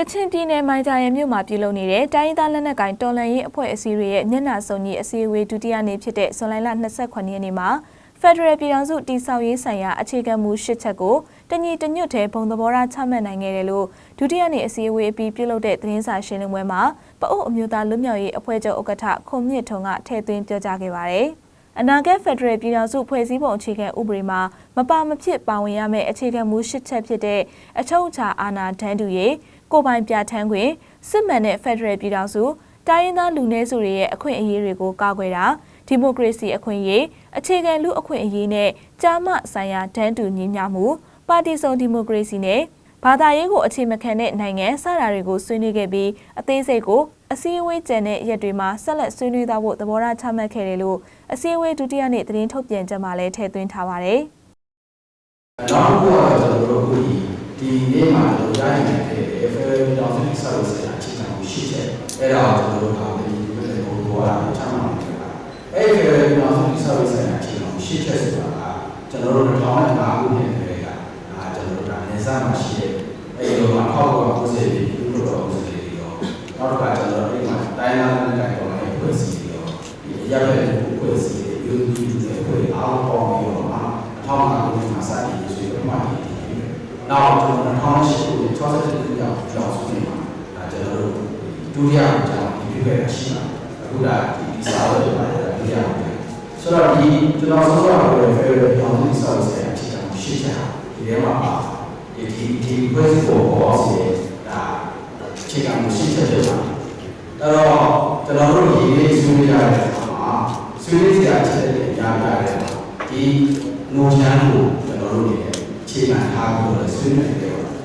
ကချင်ပြည်နယ်မိုင်ဂျာရဲမြို့မှာပြုလုပ်နေတဲ့တိုင်းရင်းသားလက်နက်ကိုင်တော်လှန်ရေးအဖွဲ့အစည်းတွေရဲ့ညနာဆောင်ကြီးအစည်းအဝေးဒုတိယနေ့ဖြစ်တဲ့ဇွန်လ28ရက်နေ့မှာဖက်ဒရယ်ပြည်ထောင်စုတည်ဆောက်ရေးဆိုင်ရာအခြေခံမူ၈ချက်ကိုတညီတညွတ်တဲ့ဘုံသဘောထားချမှတ်နိုင်ခဲ့တယ်လို့ဒုတိယနေ့အစည်းအဝေးအပြီးပြုလုပ်တဲ့သတင်းစာရှင်းလင်းပွဲမှာပအို့အမျိုးသားလွတ်မြောက်ရေးအဖွဲ့ချုပ်ဥက္ကဋ္ဌခုံမြင့်ထုံကထည့်သွင်းပြောကြားခဲ့ပါတယ်။အနာဂတ်ဖက်ဒရယ်ပြည်ထောင်စုဖွဲ့စည်းပုံအခြေခံဥပဒေမှာမပါမဖြစ်ပါဝင်ရမယ့်အခြေခံမူ၈ချက်ဖြစ်တဲ့အချုပ်အခြာအာဏာတန်းတူရေး ကိုပိုင်ပြဋ္ဌာန်းခွင့်စစ်မှန်တဲ့ဖက်ဒရယ်ပြည်ထောင်စုတိုင်းရင်းသားလူနည်းစုတွေရဲ့အခွင့်အရေးတွေကိုကာကွယ်တာဒီမိုကရေစီအခွင့်အရေးအခြေခံလူအခွင့်အရေးနဲ့ကြားမဆိုင်ရာတန်းတူညီမျှမှုပါတီစုံဒီမိုကရေစီနဲ့ဘာသာရေးကိုအခြေမခံတဲ့နိုင်ငံစတာတွေကိုဆွေးနွေးခဲ့ပြီးအသေးစိတ်ကိုအစည်းအဝေးကျန်တဲ့ရက်တွေမှာဆက်လက်ဆွေးနွေးသွားဖို့သဘောထားချမှတ်ခဲ့တယ်လို့အစည်းအဝေးဒုတိယနေ့သတင်းထုတ်ပြန်ချက်မှာလည်းထည့်သွင်းထားပါတယ်။နောက်တစ်ခုကတော့ကျွန်တော်တို့အခု ဒီနေ့မှာကျွန်တော်ရနိုင်တဲ့ FL တောင်စုဆောက်ရေးဆိုင်ရာအခြေခံကိုရှိချက်အဲ့ဒါကိုကျွန်တော်တို့ဒါဒီဘယ်လိုဘောလာချမှတ်မှာလဲအဲ့ဒီ FL တောင်စုဆောက်ရေးဆိုင်ရာအခြေခံကိုရှိချက်ဆိုတာကကျွန်တော်တို့2005ခုနှစ်တည်းကအာကျွန်တော်တို့ဒါနေစားမှာရှိတဲ့အဲ့ဒီတော့အောက်ကကိုယ်စီပြီးပြုလုပ်တော့ကိုယ်စီပြီးတော့နောက်တစ်ခါကျွန်တော်တို့ဒီမှာတိုင်းလာတဲ့ကြိုင်တော်လေးဖွဲ့စည်းပြီးတော့ဒီရပ်ရဲ့ဖွဲ့စည်းပြီးယူယူတဲ့ဖွဲ့အားပေါင်းပြီးတော့မှာ2005ခုနှစ်မှာစတင်ရေးဆွဲပြမှာဒီ နောက်ကျွန်တော်2008ခုနှစ်60ခုရောက်ကျောင်းစုနေမှာဒါကျွန်တော်တို့ဒုတိယကျောင်းဒီပြည့်ပဲရှိမှာအခုဒါဒီစာဝတ်တွေပါတယ်ဒုတိယဆိုတော့ဒီကျွန်တော်ဆောဆောပြောတဲ့ favorite အောင်ဒီစာဝတ်ဆိုင်အခြေခံရှိချာဒီထဲမှာပါဒီဒီဒီဖွဲ့စည်းပုံပေါ်စီဒါအခြေခံရှိချက်တွေပါအဲ့တော့ကျွန်တော်တို့ဒီနေ့ဆွေးနွေးရတဲ့အခါမှာဆွေးနွေးစရာအချက်တွေအများကြီးပါတယ်ဒီငိုချမ်းကိုကျွန်တော်တို့နေ ခြေမှန်ထားဖို့ဆွေးနွေးခဲ့ပါတယ်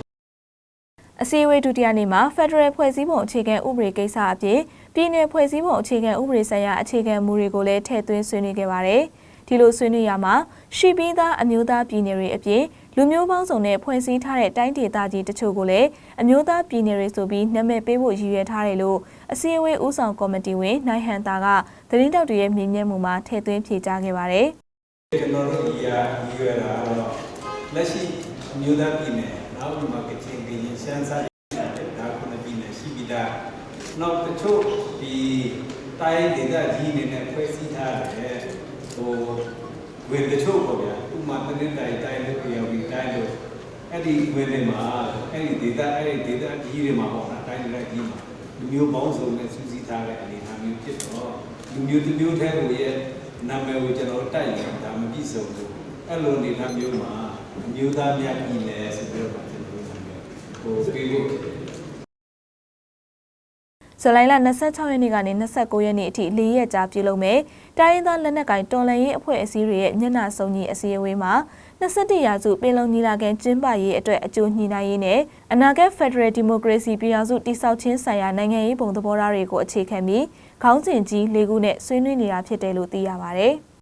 အစည်းအဝေးဒုတိယနေ့မှာ Federal ဖွဲ့စည်းပုံအခြေခံဥပဒေကိစ္စအပြင်ပြည်내ဖွဲ့စည်းပုံအခြေခံဥပဒေဆိုင်ရာအခြေခံမူတွေကိုလည်းထည့်သွင်းဆွေးနွေးခဲ့ပါတယ်။ဒီလိုဆွေးနွေးရမှာရှိပြီးသားအမျိုးသားပြည်နယ်တွေအပြင်လူမျိုးပေါင်းစုံနဲ့ဖွဲ့စည်းထားတဲ့တိုင်းဒေသကြီးတချို့ကိုလည်းအမျိုးသားပြည်နယ်တွေဆိုပြီးနာမည်ပေးဖို့ရည်ရွယ်ထားတယ်လို့အစည်းအဝေးဦးဆောင်ကော်မတီဝင်နိုင်ဟန်တာကသတင်းတောက်တွေရဲ့မြင်မြင်မှုမှာထည့်သွင်းဖြေကြားခဲ့ပါတယ်။ကျွန်တော်တို့ဒီကရည်ရွယ်တာကတော့ လက်ရှိအမျိုးသားပြည်နယ်နောက်ဒီမှာကချင်ကရင်ရှမ်းစာဒါခုနှစ်ပြည်နယ်ရှိပြီးသားနောက်တချို့ဒီတိုင်းဒေသကြီးနေနဲ့ဖွဲ့စည်းထားတဲ့ဟိုဝင်တချို့ပေါ့ဗျာဥပမာတင်းတိုင်းတိုင်းလို့ပြောပြီးတိုင်းလို့အဲ့ဒီဝင်တွေမှာအဲ့ဒီဒေသအဲ့ဒီဒေသကြီးတွေမှာပေါ့နော်တိုင်းဒေသကြီးမှာလူမျိုးပေါင်းစုံနဲ့စူးစီးထားတဲ့အနေအထားမျိုးဖြစ်တော့လူမျိုးတစ်မျိုးတည်းကိုရဲ့နာမည်ကိုကျွန်တော်တိုက်ရင်ဒါမပြည့်စုံဘူးအဲ့လိုအနေအထားမျိုးမှာအ မျိုးသားများပြည်နယ်ဆိုပြီးတော့ကျွန်တော်တို့ဟိုပြေဖို့ဇူလိုင်လ26ရက်နေ့ကနေ29ရက်နေ့အထိ၄ရက်ကြာပြုလုပ်မယ်။တိုင်းရင်းသားလက်နက်ကိုင်တော်လှန်ရေးအဖွဲ့အစည်းတွေရဲ့ညနာဆောင်ကြီးအစည်းအဝေးမှာ21ရာစုပြည်လုံးညီလာခံကျင်းပရေးအတွက်အကျိုးညှိနှိုင်းရေးနဲ့အနာဂတ်ဖက်ဒရယ်ဒီမိုကရေစီပြည်ထောင်စုတည်ဆောက်ခြင်းဆိုင်ရာနိုင်ငံရေးပုံသဘောထားတွေကိုအခြေခံပြီးခေါင်းစဉ်ကြီး၄ခုနဲ့ဆွေးနွေးနေတာဖြစ်တယ်လို့သိရပါဗျ။